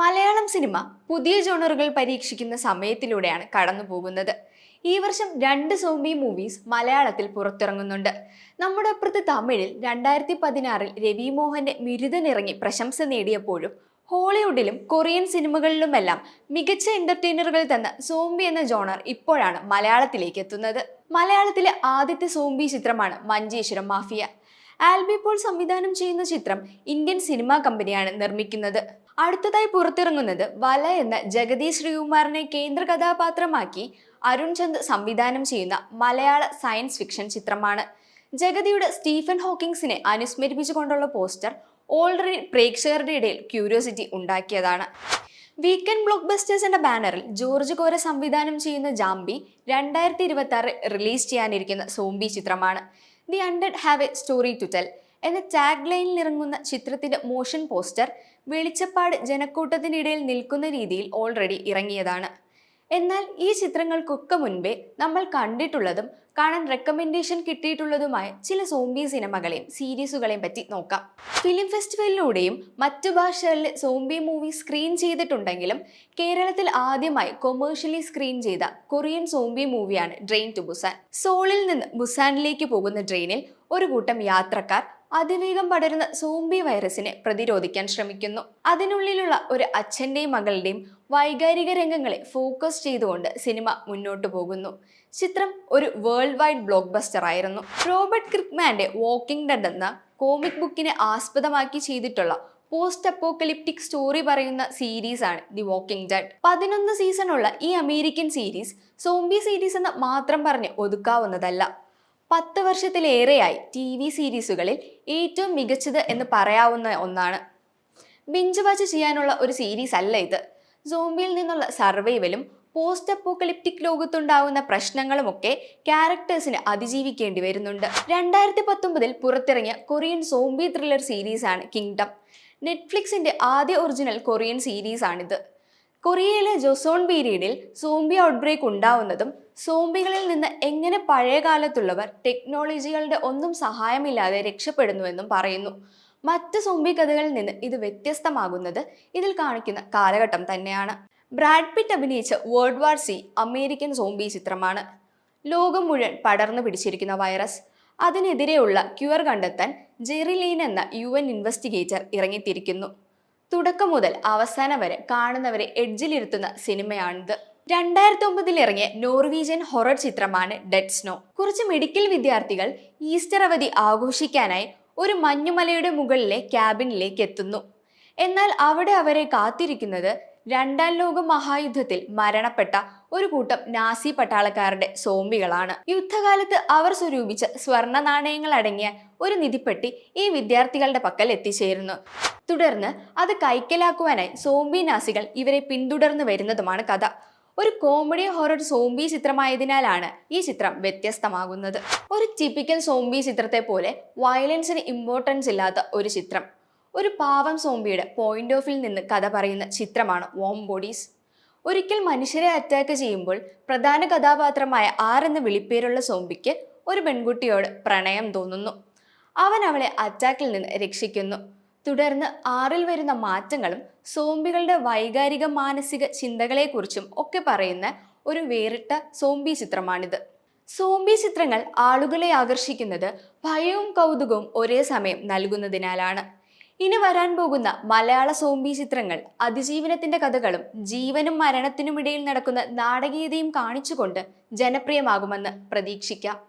Malayalam cinema പുതിയ ജോണറുകൾ പരീക്ഷിക്കുന്ന സമയത്തിലൂടെയാണ് കടന്നു പോകുന്നത് ഈ വർഷം രണ്ട് സോംബി മൂവീസ് മലയാളത്തിൽ പുറത്തിറങ്ങുന്നുണ്ട്. നമ്മുടെ അപ്പുറത്ത് തമിഴിൽ രണ്ടായിരത്തി പതിനാറിൽ രവി മിരുതനിറങ്ങി പ്രശംസ നേടിയപ്പോഴും ഹോളിവുഡിലും കൊറിയൻ സിനിമകളിലുമെല്ലാം മികച്ച എന്റർടൈനറുകൾ തന്ന സോംബി എന്ന ജോണർ ഇപ്പോഴാണ് മലയാളത്തിലേക്ക് എത്തുന്നത്. മലയാളത്തിലെ ആദ്യത്തെ സോംബി ചിത്രമാണ് മഞ്ചേശ്വരം മാഫിയ. ആൽബി പോൾ സംവിധാനം ചെയ്യുന്ന ചിത്രം ഇന്ത്യൻ സിനിമാ കമ്പനിയാണ് നിർമ്മിക്കുന്നത്. അടുത്തതായി പുറത്തിറങ്ങുന്നത് വല എന്ന ജഗതി ശ്രീകുമാറിനെ കേന്ദ്ര കഥാപാത്രമാക്കി അരുൺ ചന്ദ് സംവിധാനം ചെയ്യുന്ന മലയാള സയൻസ് ഫിക്ഷൻ ചിത്രമാണ്. ജഗതിയുടെ സ്റ്റീഫൻ ഹോക്കിങ്സിനെ അനുസ്മരിപ്പിച്ചുകൊണ്ടുള്ള പോസ്റ്റർ ഓൾറെഡി പ്രേക്ഷകരുടെ ഇടയിൽ ക്യൂരിയോസിറ്റി ഉണ്ടാക്കിയതാണ്. വീക്കെൻഡ് ബ്ലോക്ക് ബസ്റ്റേഴ്സ് എന്ന ബാനറിൽ ജോർജ് കോര സംവിധാനം ചെയ്യുന്ന ജാംബി രണ്ടായിരത്തി ഇരുപത്തി ആറ് റിലീസ് ചെയ്യാനിരിക്കുന്ന സോംബി ചിത്രമാണ്. The undead have a story to tell എന്ന ടാഗ് ലൈനിൽ ഇറങ്ങുന്ന ചിത്രത്തിന്റെ മോഷൻ പോസ്റ്റർ വെളിച്ചപ്പാട് ജനക്കൂട്ടത്തിനിടയിൽ നിൽക്കുന്ന രീതിയിൽ ഓൾറെഡി ഇറങ്ങിയതാണ്. എന്നാൽ ഈ ചിത്രങ്ങൾക്കൊക്കെ മുൻപേ നമ്മൾ കണ്ടിട്ടുള്ളതും കാണാൻ റെക്കമെൻഡേഷൻ കിട്ടിയിട്ടുള്ളതുമായ ചില സോംബി സിനിമകളെയും സീരീസുകളെയും പറ്റി നോക്കാം. ഫിലിം ഫെസ്റ്റിവലിലൂടെയും മറ്റു ഭാഷകളിൽ സോംബി മൂവി സ്ക്രീൻ ചെയ്തിട്ടുണ്ടെങ്കിലും കേരളത്തിൽ ആദ്യമായി കൊമേഴ്ഷ്യലി സ്ക്രീൻ ചെയ്ത കൊറിയൻ സോംബി മൂവിയാണ് ഡ്രെയിൻ ടു ബുസാൻ സോളിൽ നിന്ന് ബുസാനിലേക്ക് പോകുന്ന ട്രെയിനിൽ ഒരു കൂട്ടം യാത്രക്കാർ അതിവേഗം പടരുന്ന സോംബി വൈറസിനെ പ്രതിരോധിക്കാൻ ശ്രമിക്കുന്നു. അതിനുള്ളിലുള്ള ഒരു അച്ഛന്റെയും മകളുടെയും വൈകാരിക രംഗങ്ങളെ ഫോക്കസ് ചെയ്തുകൊണ്ട് സിനിമ മുന്നോട്ടു പോകുന്നു. ചിത്രം ഒരു വേൾഡ് വൈഡ് ബ്ലോക്ക് ബസ്റ്റർ ആയിരുന്നു. റോബർട്ട് ക്രിക്മാന്റെ വാക്കിംഗ് ഡെഡ് എന്ന കോമിക് ബുക്കിനെ ആസ്പദമാക്കി ചെയ്തിട്ടുള്ള പോസ്റ്റ് അപ്പോക്കലിപ്റ്റിക് സ്റ്റോറി പറയുന്ന സീരീസ് ആണ് ദി വാക്കിംഗ് ഡെഡ്. പതിനൊന്ന് സീസണുള്ള ഈ അമേരിക്കൻ സീരീസ് സോംബി സീരീസ് എന്ന് മാത്രം പറഞ്ഞ് ഒതുക്കാവുന്നതല്ല. പത്ത് വർഷത്തിലേറെയായി ടി വി സീരീസുകളിൽ ഏറ്റവും മികച്ചത് എന്ന് പറയാവുന്ന ഒന്നാണ്. ബിഞ്ച് വാച്ച് ചെയ്യാനുള്ള ഒരു സീരീസ് അല്ല ഇത്. സോംബിയിൽ നിന്നുള്ള സർവൈവലും പോസ്റ്റ് അപ്പോക്കലിപ്റ്റിക് ലോകത്തുണ്ടാവുന്ന പ്രശ്നങ്ങളുമൊക്കെ ക്യാരക്ടേഴ്സിന് അതിജീവിക്കേണ്ടി വരുന്നുണ്ട്. രണ്ടായിരത്തി പത്തൊമ്പതിൽ പുറത്തിറങ്ങിയ കൊറിയൻ സോംബി ത്രില്ലർ സീരീസാണ് കിങ്ഡം നെറ്റ്ഫ്ലിക്സിന്റെ ആദ്യ ഒറിജിനൽ കൊറിയൻ സീരീസാണിത്. കൊറിയയിലെ ജോസോൺ പീരീഡിൽ സോംബി ഔട്ട്ബ്രേക്ക് ഉണ്ടാവുന്നതും സോംബികളിൽ നിന്ന് എങ്ങനെ പഴയ കാലത്തുള്ളവർ ടെക്നോളജികളുടെ ഒന്നും സഹായമില്ലാതെ രക്ഷപ്പെടുന്നുവെന്നും പറയുന്നു. മറ്റ് സോംബി കഥകളിൽ നിന്ന് ഇത് വ്യത്യസ്തമാകുന്നത് ഇതിൽ കാണിക്കുന്ന കാലഘട്ടം തന്നെയാണ്. ബ്രാഡ് പിറ്റ് അഭിനയിച്ച world war Z American zombie ചിത്രമാണ്. ലോകം മുഴുവൻ പടർന്നു പിടിച്ചിരിക്കുന്ന വൈറസ്. അതിനെതിരെയുള്ള ക്യൂർ കണ്ടെത്താൻ ജെറിലീൻ എന്ന യു എൻ ഇൻവെസ്റ്റിഗേറ്റർ ഇറങ്ങിത്തിരിക്കുന്നു. തുടക്കം മുതൽ അവസാനം വരെ കാണുന്നവരെ എഡ്ജിലിരുത്തുന്ന സിനിമയാണിത്. രണ്ടായിരത്തി ഒമ്പതിൽ ഇറങ്ങിയ നോർവീജിയൻ ഹൊറർ ചിത്രമാണ് ഡെഡ് സ്നോ കുറച്ച് മെഡിക്കൽ വിദ്യാർത്ഥികൾ ഈസ്റ്റർ അവധി ആഘോഷിക്കാനായി ഒരു മഞ്ഞുമലയുടെ മുകളിലെ ക്യാബിനിലേക്ക് എത്തുന്നു. എന്നാൽ അവിടെ അവരെ കാത്തിരിക്കുന്നത് രണ്ടാം ലോക മഹായുദ്ധത്തിൽ മരണപ്പെട്ട ഒരു കൂട്ടം നാസി പട്ടാളക്കാരുടെ സോംബികളാണ്. യുദ്ധകാലത്ത് അവർ സ്വരൂപിച്ച സ്വർണ നാണയങ്ങൾ അടങ്ങിയ ഒരു നിധിപ്പെട്ടി ഈ വിദ്യാർത്ഥികളുടെ പക്കൽ എത്തിച്ചേരുന്നു. തുടർന്ന് അത് കൈക്കലാക്കുവാനായി സോംബി നാസികൾ ഇവരെ പിന്തുടർന്നു വരുന്നതുമാണ് കഥ. ഒരു കോമഡി ഹൊറർ സോംബി ചിത്രമായതിനാലാണ് ഈ ചിത്രം വ്യത്യസ്തമാകുന്നത്. ഒരു ടിപ്പിക്കൽ സോംബി ചിത്രത്തെ പോലെ വയലൻസിന് ഇമ്പോർട്ടൻസ് ഇല്ലാത്ത ഒരു ചിത്രം. ഒരു പാവം സോംബിയുടെ പോയിന്റ് ഓഫിൽ നിന്ന് കഥ പറയുന്ന ചിത്രമാണ് വോം ബോഡീസ് ഒരിക്കൽ മനുഷ്യരെ അറ്റാക്ക് ചെയ്യുമ്പോൾ പ്രധാന കഥാപാത്രമായ ആർ എന്ന വിളിപ്പേരുള്ള സോംബിക്ക് ഒരു പെൺകുട്ടിയോട് പ്രണയം തോന്നുന്നു. അവൻ അവളെ അറ്റാക്കിൽ നിന്ന് രക്ഷിക്കുന്നു. തുടർന്ന് ആറിൽ വരുന്ന മാറ്റങ്ങളും സോംബികളുടെ വൈകാരിക മാനസിക ചിന്തകളെക്കുറിച്ചും ഒക്കെ പറയുന്ന ഒരു വേറിട്ട സോംബി ചിത്രമാണിത്. സോംബി ചിത്രങ്ങൾ ആളുകളെ ആകർഷിക്കുന്നത് ഭയവും കൗതുകവും ഒരേ സമയം നൽകുന്നതിനാലാണ്. ഇനി വരാൻ പോകുന്ന മലയാള സോംബി ചിത്രങ്ങൾ അതിജീവനത്തിന്റെ കഥകളും ജീവനും മരണത്തിനുമിടയിൽ നടക്കുന്ന നാടകീയതയും കാണിച്ചുകൊണ്ട് ജനപ്രിയമാകുമെന്ന് പ്രതീക്ഷിക്കാം.